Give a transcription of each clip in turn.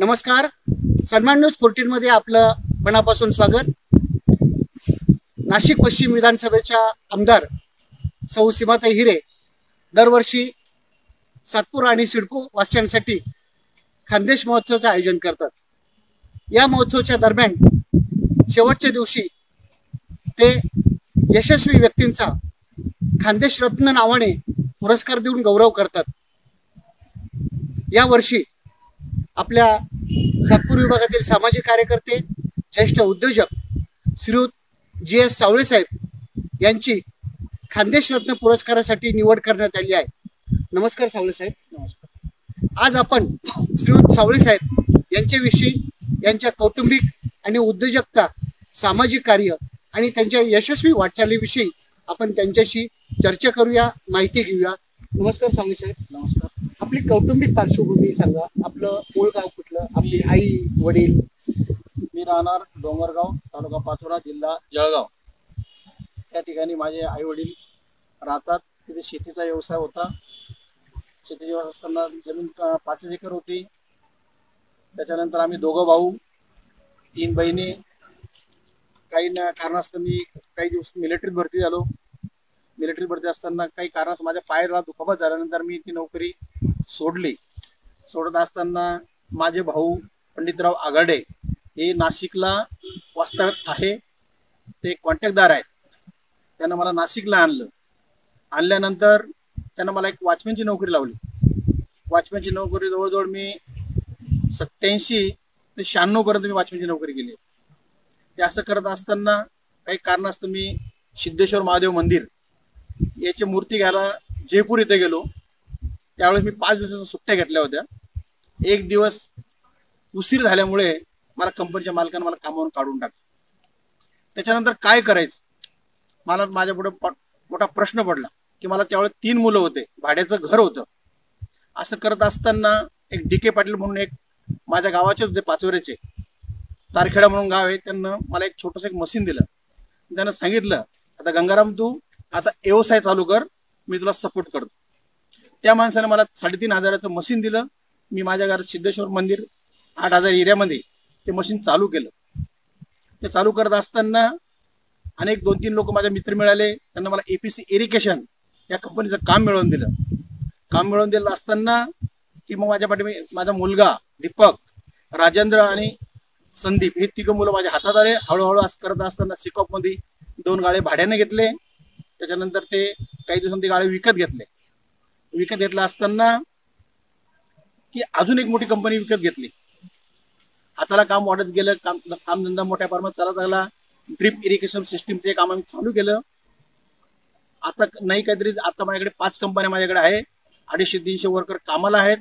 नमस्कार. सन्मान news fourteen मध्ये आपलं मनापासून स्वागत. नाशिक पश्चिम विधानसभेच्या आमदार सौ सीमाताई हिरे दरवर्षी सातपूर आणि सिडको वासियांसाठी खानदेश महोत्सवाचं आयोजन करतात. या महोत्सवाच्या दरम्यान शेवटच्या दिवशी ते यशस्वी व्यक्तींचा खानदेश रत्न नावाने पुरस्कार देऊन गौरव करतात. यावर्षी आपल्या सातपूर विभागातील सामाजिक कार्यकर्ते ज्येष्ठ उद्योजक श्रीयुत जी एस सावळे साहेब यांची खानदेश रत्न पुरस्कारासाठी निवड करण्यात आली आहे. नमस्कार सावळे साहेब. नमस्कार. आज आपण श्रीयुत सावळे साहेब यांच्याविषयी यांच्या कौटुंबिक आणि उद्योजकता सामाजिक कार्य आणि त्यांच्या यशस्वी वाटचालीविषयी आपण त्यांच्याशी चर्चा करूया माहिती घेऊया. नमस्कार सावळे साहेब. नमस्कार. आपली कौटुंबिक पार्श्वभूमी सांगा. आपलं मूळ गाव कुठलं? आपली आई वडील. मी राहणार डोंगरगाव तालुका पाचोरा जिल्हा जळगाव. या ठिकाणी माझे आई वडील राहतात. तिथे शेतीचा व्यवसाय होता. शेतीचा व्यवसाय असताना जमीन पाचच पाच एकर होती. त्याच्यानंतर आम्ही दोघं भाऊ तीन बहिणी. काही ना कारणास्तव मी काही दिवस मिलिटरीत भरती झालो. मिलिटरी भरती असताना काही कारणास माझ्या पायाला दुखापत झाल्यानंतर मी ती नोकरी सोडली. सोडत असताना माझे भाऊ पंडितराव आघाडे हे नाशिकला वास्तव्यात आहे. ते कॉन्टॅक्टदार आहेत. त्यांना मला नाशिकला आणलं. आणल्यानंतर त्यांना मला एक वॉचमॅनची नोकरी लावली. वॉचमॅनची नोकरी जवळजवळ मी सत्याऐंशी ते शहाण्णवपर्यंत मी वॉचमॅनची नोकरी केली. ते असं करत असताना काही कारणास्तव मी सिद्धेश्वर महादेव मंदिर याची मूर्ती घ्यायला जयपूर इथे गेलो. त्यावेळेस मी पाच दिवसाच्या सुट्ट्या घेतल्या होत्या. एक दिवस उशीर झाल्यामुळे मला कंपनीच्या मालकानं मला कामावरून काढून टाकलं. त्याच्यानंतर काय करायचं? मला माझ्या पुढे मोठा प्रश्न पडला की मला त्यावेळेस तीन मुलं होते. भाड्याचं घर होतं. असं करत असताना एक डी के पाटील म्हणून एक माझ्या गावाचे होते पाचोऱ्याचे तारखेडा म्हणून गाव आहे. त्यांना मला एक छोटंसं एक मशीन दिलं. त्यानं सांगितलं आता गंगाराम तू आता व्यवसाय चालू कर. मी तुला सपोर्ट करतो. त्या माणसाने मला साडेतीन हजाराचं मशीन दिलं. मी माझ्या घरात सिद्धेश्वर मंदिर आठ हजार एरियामध्ये ते मशीन चालू केलं. ते चालू करत असताना अनेक दोन तीन लोक माझ्या मित्र मिळाले. त्यांना मला एपीसी इरिगेशन या कंपनीचं काम मिळवून दिलं. काम मिळवून दिलं असताना की मग माझ्या पाठी माझा मुलगा दीपक राजेंद्र आणि संदीप हे तिघं मुलं माझ्या हातात आले. हळूहळू असं करत असताना सिकॉपमध्ये दोन गाळे भाड्याने घेतले. त्याच्यानंतर ते काही दिवसांनी ते गाळे विकत घेतले. विकत घेतलं असताना की अजून एक मोठी कंपनी विकत घेतली. हाताला काम वाढत गेलं काम कामधंदा मोठ्या प्रमाणात चालत लागला ड्रिप इरिगेशन सिस्टीमचे काम आम्ही चालू केलं. आता नाही काहीतरी आता माझ्याकडे पाच कंपन्या माझ्याकडे आहे. अडीचशे तीनशे वर्कर कामाला आहेत.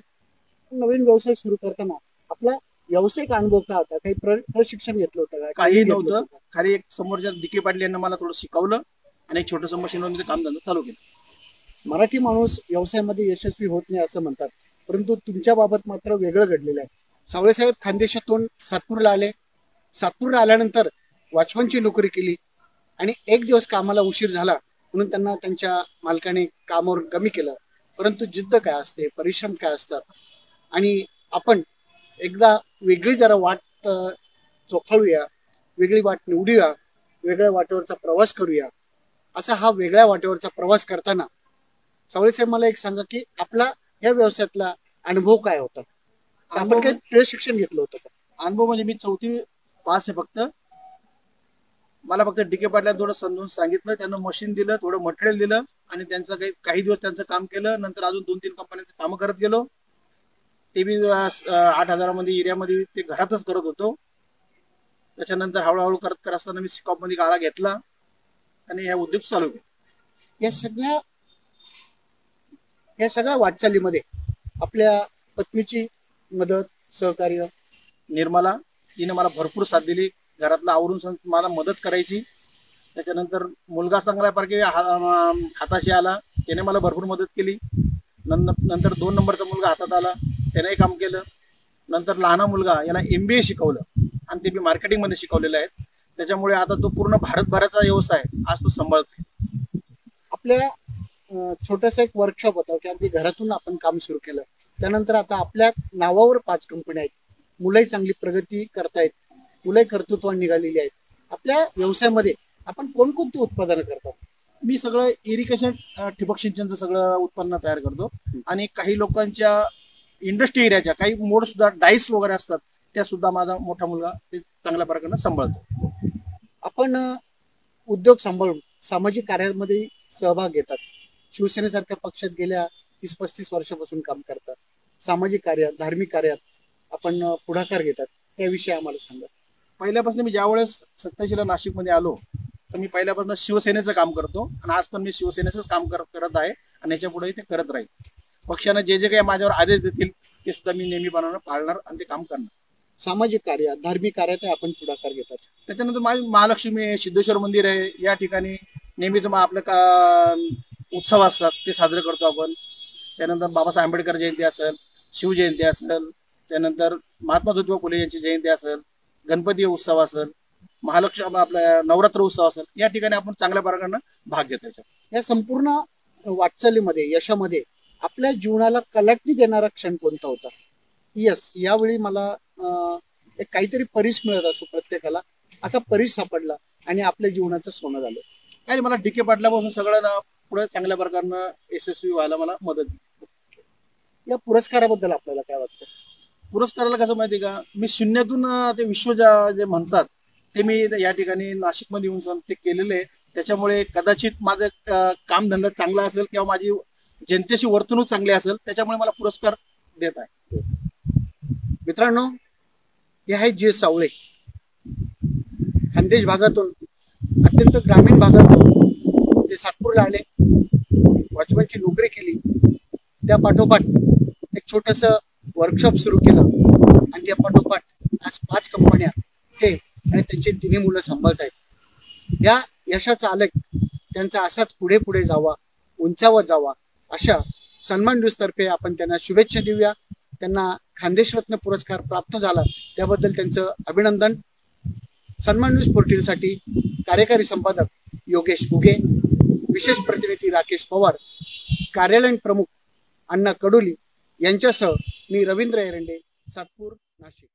नवीन व्यवसाय सुरू करताना आपला व्यावसायिक अनुभव काय होता? काही प्र- प्रशिक्षण घेतलं होतं? काही नव्हतं? खाली एक समोरच्या डिके पाटील यांना मला थोडं शिकवलं आणि एक छोटंसं मशीनवर मी ते कामधंदा चालू केलं. मराठी माणूस व्यवसायामध्ये यशस्वी होत नाही असं म्हणतात. परंतु तुमच्या बाबत मात्र वेगळं घडलेलं आहे. सावळेसाहेब खानदेशातून सातपूरला आले. सातपूरला आल्यानंतर वॉचमनची नोकरी केली. आणि एक दिवस कामाला उशीर झाला म्हणून त्यांना त्यांच्या मालकाने कामावर कमी केलं. परंतु जिद्द काय असते? परिश्रम काय असतात? आणि आपण एकदा वेगळी जरा वाट चोखाळूया वेगळी वाट निवडूया वेगळ्या वाटेवरचा प्रवास करूया असा हा वेगळ्या वाटेवरचा प्रवास करताना सावळेसाहेब मला एक सांगा की आपला या व्यवसायातला अनुभव काय होता? आपण काही प्रशिक्षण घेतलं होतं का? अनुभव म्हणजे मी चौथी पास आहे फक्त. मला फक्त डिके पाटला थोडं समजून सांगितलं त्यांना मशीन दिलं थोडं मटेरियल दिलं आणि त्यांचं काही काही दिवस त्यांचं काम केलं नंतर अजून दोन तीन कंपन्यांचं कामं करत गेलो. ते मी आठ हजारामध्ये एरियामध्ये ते घरातच करत होतो. त्याच्यानंतर हळूहळू करत करत असताना मी सिकॉपमध्ये गाळा घेतला आणि ह्या उद्योग चालू केले. या सगळ्या या सगळ्या वाटचालीमध्ये आपल्या पत्नीची मदत सहकार्य. निर्मला तिने मला भरपूर साथ दिली. घरातलं आवरून मला मदत करायची. त्याच्यानंतर मुलगा चांगल्यापैकी हा- हाताशी आला. त्याने मला भरपूर मदत केली. नं- नंतर दोन नंबरचा मुलगा हातात आला. त्यानेही काम केलं. नंतर लहाना मुलगा याला एम बी ए शिकवलं. आणि ते मी मार्केटिंगमध्ये शिकवलेलं आहे त्याच्यामुळे आता तो पूर्ण भारतभराचा व्यवसाय आज तो सांभाळतोय. आपल्या छोटंसं एक वर्कशॉप होतं की अगदी घरातून आपण काम सुरू केलं. त्यानंतर आता आपल्या नावावर पाच कंपन्या आहेत. मुलंही चांगली प्रगती करतायत. मुलंही कर्तृत्वान निघालेली आहेत. आपल्या व्यवसायामध्ये आपण कोणकोणती उत्पादनं करतात? मी सगळं इरिगेशन ठिबक सिंचनचं सगळं उत्पन्न तयार करतो. आणि काही लोकांच्या इंडस्ट्री एरियाच्या काही मोड सुद्धा डाईस वगैरे असतात त्या सुद्धा माझा मोठा मुलगा ते चांगल्या प्रकारे सांभाळतो. आपण उद्योग सांभाळून सामाजिक कार्यामध्ये सहभाग घेतात. शिवसेनेसारख्या पक्षात गेल्या तीस पस्तीस वर्षापासून काम करतात. सामाजिक कार्यात धार्मिक कार्यात आपण पुढाकार घेतात. त्याविषयी आम्हाला सांगा. पहिल्यापासून मी ज्यावेळेस सत्याऐंशीला नाशिकमध्ये आलो तर मी पहिल्यापासून शिवसेनेचं काम करतो आणि आज पण मी शिवसेनेचंच काम कर- करत आहे आणि याच्या पुढेही ते करत राहील. पक्षानं जे जे काही माझ्यावर आदेश देतील ते सुद्धा मी नेहमी बनवणार पाळणार आणि ते काम करणार. सामाजिक कार्यात धार्मिक कार्यात आपण पुढाकार घेतात. त्याच्यानंतर माझी महालक्ष्मी सिद्धेश्वर मंदिर आहे. या ठिकाणी नेहमीच मग आपलं का उत्सव असतात ते साजरे करतो आपण. त्यानंतर बाबासाहेब आंबेडकर जयंती असेल शिवजयंती असेल त्यानंतर महात्मा ज्योतिबा फुले यांची जयंती असेल गणपती उत्सव असेल महालक्ष्मी आपल्या नवरात्र उत्सव असेल या ठिकाणी आपण चांगल्या प्रकारे भाग घेतो या संपूर्ण वाटचालीमध्ये यशामध्ये आपल्या जीवनाला कलाटणी देणारा क्षण कोणता होता? यस यावेळी मला एक काहीतरी परीस मिळत असो प्रत्येकाला असा परीस सापडला आणि आपल्या जीवनाचं सोनं झालं. आणि मला डीके पाटल्यापासून सगळं पुढे चांगल्या प्रकारनं यशस्वी व्हायला मला मदत या पुरस्काराबद्दल आपल्याला काय वाटतं? पुरस्काराला कसं माहिती आहे का? मी शून्यातून ते विश्व ज्या- जे म्हणतात ते मी या ठिकाणी नाशिकमध्ये येऊन ते केलेले आहे. त्याच्यामुळे कदाचित माझं कामधंदा चांगला असेल किंवा माझी जनतेशी वर्तणूक चांगली असेल त्याच्यामुळे मला पुरस्कार देत आहे. मित्रांनो हे आहे जे सावळे. खानदेश भागातून अत्यंत ग्रामीण भागातून ते सातपूरला आले. वॉचमॅनची नोकरी केली. त्या पाठोपाठ एक छोटस वर्कशॉप सुरू केलं. आणि त्या पाठोपाठ आज पाच कंपन्या ते आणि त्यांची तिन्ही मुलं सांभाळत आहेत या यशाचा आलेख त्यांचा असाच पुढे पुढे जावा उंचावत जावा अशा सन्मान न्यूजतर्फे आपण त्यांना शुभेच्छा देऊया. त्यांना खानदेशरत्न पुरस्कार प्राप्त झाला. त्याबद्दल त्यांचं अभिनंदन. सन्मान न्यूज पोर्टलसाठी कार्यकारी संपादक योगेश घुगे. विशेष प्रतिनिधी राकेश पवार कार्यालयीन प्रमुख अण्णा कडोली यांच्यासह मी रवींद्र एरंडे सातपूर नाशिक.